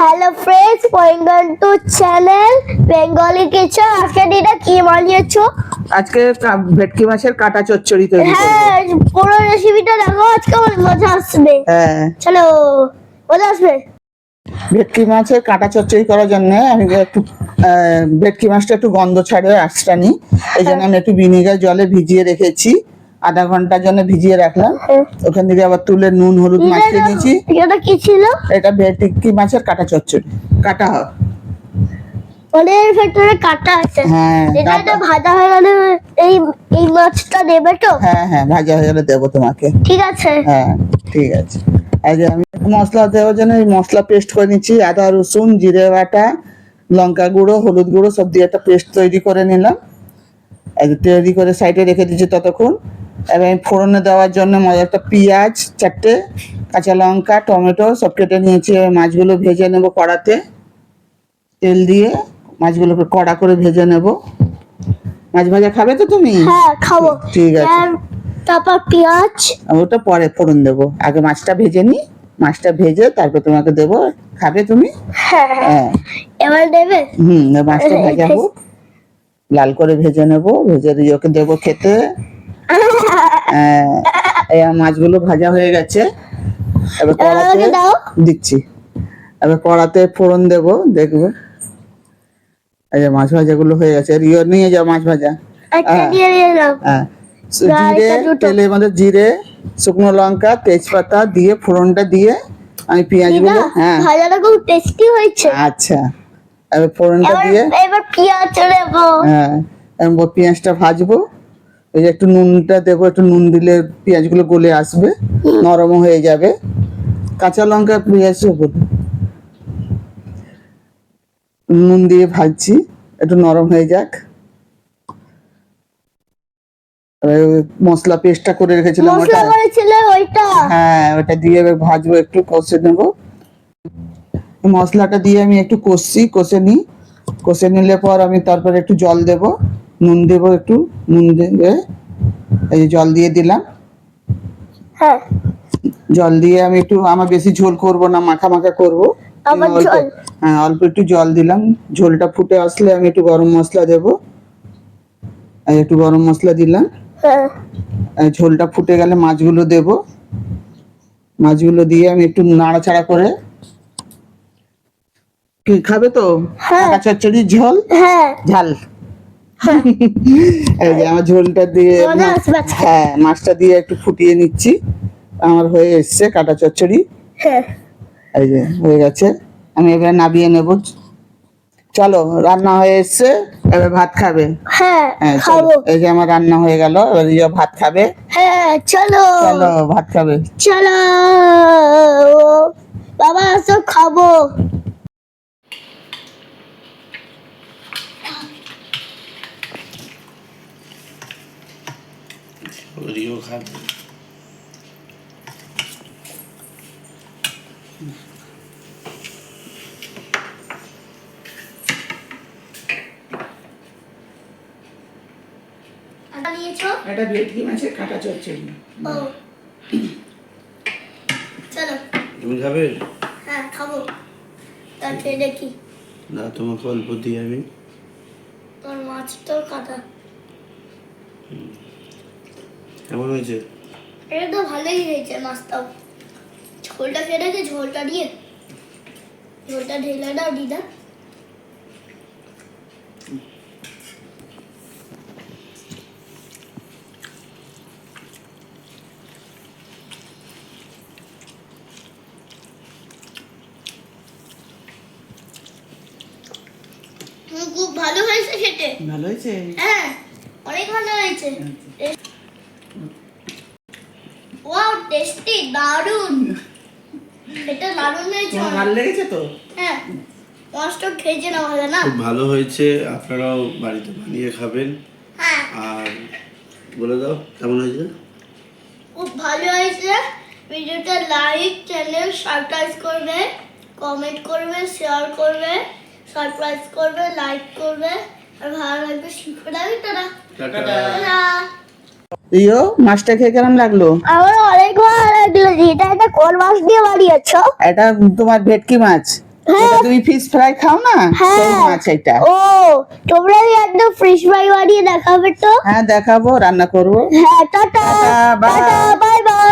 Hello friends welcome to channel Bengali kitchen আজকে দিদা কি বানিয়েছো আজকে ভেটকি মাছের কাটা চচ্চড়ি তৈরি হ্যাঁ পুরো রেসিপিটা দেখো আজকে মজা আসবে। হ্যাঁ। চলো মজা আসবে। ভেটকি মাছের কাটা চচ্চড়ি করার জন্য আমি একটু ভেটকি মাছটা একটু গন্ধ ছাড়ে আঁচটা নিই। এই জন্য আমি একটু ভিনিগার জলে ভিজিয়ে রেখেছি। আধা ঘণ্টার জন্য ভিজিয়ে রাখলাম। ওখান থেকে আবার তুলে নুন হলুদ মাখিয়ে দিয়েছি এটা কি ছিল? এটা ভেটকি মাছের কাটা চচ্চড়ি। কাটা হয়। ওদের ভেতরে কাটা আছে। হ্যাঁ এটা ভাজা হয়ে গেলে এই এই মাছটা দেবে তো? হ্যাঁ হ্যাঁ ভাজা হয়ে গেলে দেবো তোমাকে। ঠিক আছে। হ্যাঁ ঠিক আছে। যে আমি মশলা দেওয়ার জন্য এই মশলা পেস্ট করে নিচ্ছি। আদা রসুন জিরে বাটা লঙ্কা গুঁড়ো হলুদ গুঁড়ো সব দিয়ে একটা পেস্ট তৈরি করে নিলাম। তৈরি করে সাইডে রেখে দিচ্ছি ততক্ষণ। এবার আমি ফোড়নে দেওয়ার জন্য মজা একটা পেঁয়াজ চারটে কাঁচা লঙ্কা টমেটো সব কেটে নিয়েছি। মাছগুলো ভেজে নেব কড়াতে। তেল দিয়ে মাছগুলোকে কড়া করে ভেজে নেব। মাছ ভাজা খাবে তো তুমি? হ্যাঁ খাব। ঠিক আছে। তারপর পেঁয়াজ। ওটা পরে ফোড়ন দেবো। আগে মাছটা ভেজে নি মাছটা ভেজে তারপর তোমাকে দেবো। খাবে তুমি? হ্যাঁ হ্যাঁ। হ্যাঁ। এবার দেবে? হুম মাছটা ভাজা হোক। লাল করে ভেজে নেব ভেজে দিয়ে ওকে দেবো খেতে। মাছগুলো ভাজা হয়ে গেছে। এবার কড়াতে দিচ্ছি। এবার কড়াতে ফোড়ন দেবো দেখবে? এই যে মাছ ভাজাগুলো হয়ে গেছে। আর ইয়ে নিয়ে যাও মাছ ভাজা। হ্যাঁ। দিলাম হ্যাঁ। না, জিরে তেলের মধ্যে জিরে শুকনো লঙ্কা তেজপাতা দিয়ে ফোড়নটা দিয়ে আমি পেঁয়াজগুলো হ্যাঁ। ভাজাটা খুব টেস্টি হয়েছে। আচ্ছা। এবার ফোড়নটা দিয়ে এবার পেঁয়াজ নেব হ্যাঁ। এবার পেঁয়াজটা ভাজবো। এই যে একটু নুনটা দেবো একটু নুন দিলে পেঁয়াজগুলো গলে আসবে নরম হয়ে যাবে। কাঁচা লঙ্কা পেঁয়াজ। নুন দিয়ে ভাজছি একটু নরম হয়ে যাক। মশলা পেস্টটা করে রেখেছিলাম ওটা ওইটা? হ্যাঁ ওটা দিয়ে এবার ভাজবো একটু কষে নেব। মশলাটা দিয়ে আমি একটু কষছি কষে নিই। কষে নিলে পর আমি তারপরে একটু জল দেব। নুন দেবো একটু নুন দিয়ে এই যে জল দিয়ে দিলাম। হ্যাঁ। জল দিয়ে আমি একটু আমার বেশি ঝোল করব না মাখা মাখা করব। হ্যাঁ অল্প একটু জল দিলাম। ঝোলটা ফুটে আসলে আমি একটু গরম মশলা দেবো। একটু গরম মশলা দিলাম। হ্যাঁ। ঝোলটা ফুটে গেলে মাছগুলো দেব। মাছগুলো দিয়ে আমি একটু নাড়াচাড়া করে। কি খাবে তো? হ্যাঁ। চচ্চড়ির ঝোল? হ্যাঁ। ঝাল। এই যে আমার ঝোলটা দিয়ে হ্যাঁ মাছটা দিয়ে একটু ফুটিয়ে নিচ্ছি। আমার হয়ে এসছে কাটা চচ্চড়ি। হ্যাঁ। এই যে হয়ে গেছে। আমি এবার নাবিয়ে নেব। চলো রান্না হয়ে এসছে। এবার ভাত খাবে। হ্যাঁ হ্যাঁ খাব। এই যে আমার রান্না হয়ে গেল। এবার ইয়ে ভাত খাবে। হ্যাঁ চলো। চলো ভাত খাবে। চলো। বাবা আসো খাব। ওরিও খাবে এটা ভেটকি মাছের কাটা চচ্চড়ি। চলো। তুমি খাবে? হ্যাঁ খাব। তারপরে দেখি না তোমাকে অল্প দিই আমি। তোর মাছ তো কাটা। কেমন হয়েছে? এটা তো ভালোই হয়েছে মাছটাও ঝোলটা খেয়ে দেখে ঝোলটা দিয়ে। ঝোলটা ঢেলে দাও দিদা। খুব ভালো হয়েছে খেতে। ভালো হয়েছে? হ্যাঁ অনেক ভালো হয়েছে। ওয়াও টেস্টি দারুণ এটা দারুণ হয়েছে। তোমার ভালো লেগেছে তো? হ্যাঁ মাছটা খেয়েছে না ভালো না। খুব ভালো হয়েছে আপনারাও বাড়িতে বানিয়ে খাবেন। হ্যাঁ। আর বলে দাও কেমন হয়েছে? খুব ভালো হয়েছে। ভিডিওটা লাইক চ্যানেল সাবস্ক্রাইব করবে কমেন্ট করবে শেয়ার করবে সাবস্ক্রাইব করবে লাইক করবে। আর ভালো লাগবে শিখে। দেবে তারা টাটা। ইয়ো? মাছটা খেয়ে কেমন লাগল? আমার অনেক ভালো লাগল এটা এটা কোন মাছ দিয়ে বানিয়েছ। এটা তোমার ভেটকি মাছ। যেটা তুমি ফিশ ফ্রাই খাও না? হ্যাঁ। সেই মাছ এটা। ও তোমরা একদম ফিশ ফ্রাই বানিয়ে দেখাবে তো? হ্যাঁ দেখাবো রান্না করব। হ্যাঁ টাটা। Bye bye